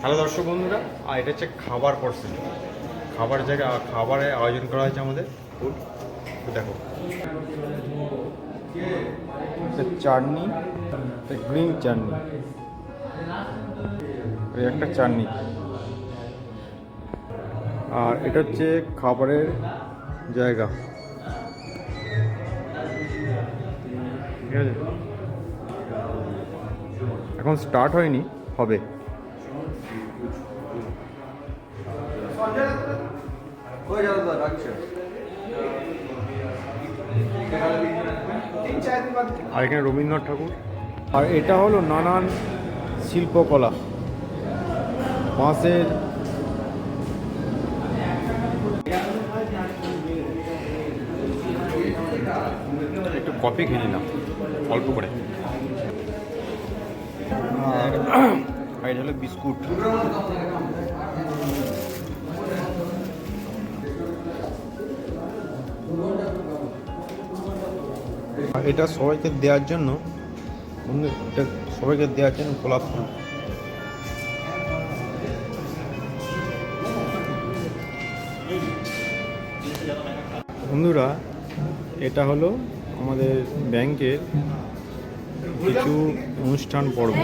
Hello দর্শক বন্ধুরা, আর এটা হচ্ছে খাবার পড়ছে খাবার জায়গা, খাবারের আয়োজন করা হয়েছে আমাদের। ফুড দেখো চাটনি গ্রিন চাটনি। একটা চাটনি। আর এটা হচ্ছে খাবারের জায়গা। ঠিক আছে? এখন স্টার্ট হয়নি। হবে। আর এখানে রবীন্দ্রনাথ ঠাকুর। আর এটা হলো নানান শিল্পকলা। বাঁশের একটু কফি খেয়ে নিলাম, অল্প করে। আর এটা হলো বিস্কুট। এটা সবাইকে দেওয়ার জন্য এটা সবাইকে দেওয়ার জন্য গোলাপ ফুল। বন্ধুরা, এটা হলো আমাদের ব্যাংকের কিছু অনুষ্ঠান পর্ব।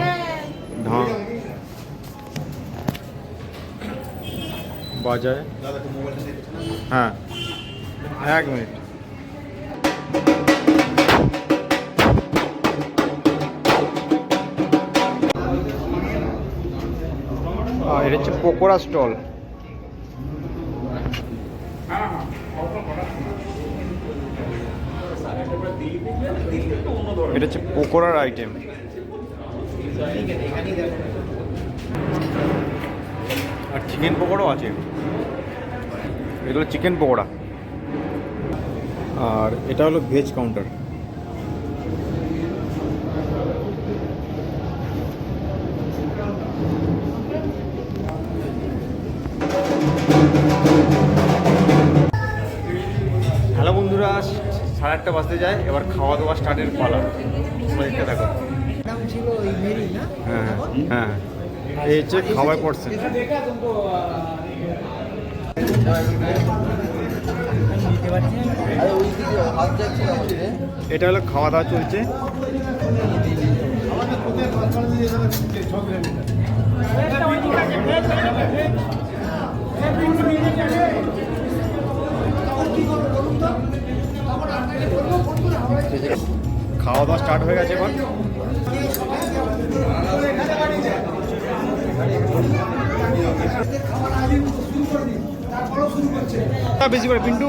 বাজায় হ্যাঁ এক মিনিট আর এটা হচ্ছে পকোড়া স্টল এটা হচ্ছে পকোড়ার আইটেম আর চিকেন পকোড়াও আছে। এগুলো চিকেন পকোড়া। আর এটা হলো ভেজ কাউন্টার হ্যালো বন্ধুরা, সাড়ে আটটা বাজতে যায়, এবার খাওয়া দাওয়া স্টার্টের পালা। দেখতে থাকো। হ্যাঁ হ্যাঁ। এই হচ্ছে খাওয়ার পড়ছে। এটা হলো খাওয়া দাওয়া চলছে। খাওয়া দাওয়া স্টার্ট হয়ে গেছে এবার বেশি করে, পিন্টু।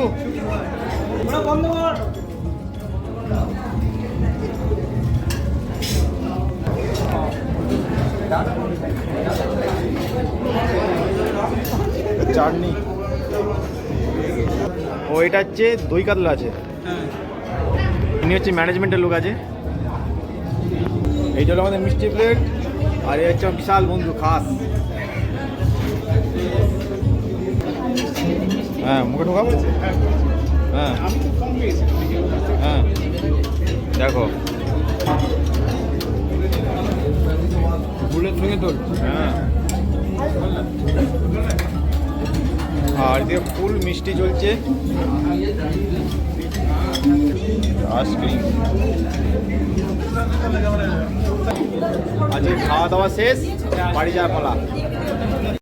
চাটনি। ও, এটা হচ্ছে দই কাতলা আছে। ইনি হচ্ছে ম্যানেজমেন্টের লোক আছে। এইটা হলো আমাদের মিষ্টি প্লেট আর এই হচ্ছে বিশাল বন্ধু খাস। হ্যাঁ মুখে ঢোকাবো হ্যাঁ। হ্যাঁ। দেখো। বুলেট সঙ্গে তোর হ্যাঁ। আর এদিকে ফুল মিষ্টি চলছে। আইসক্রিম আজকে খাওয়া দাওয়া শেষ বাড়ি যাওয়া পালা।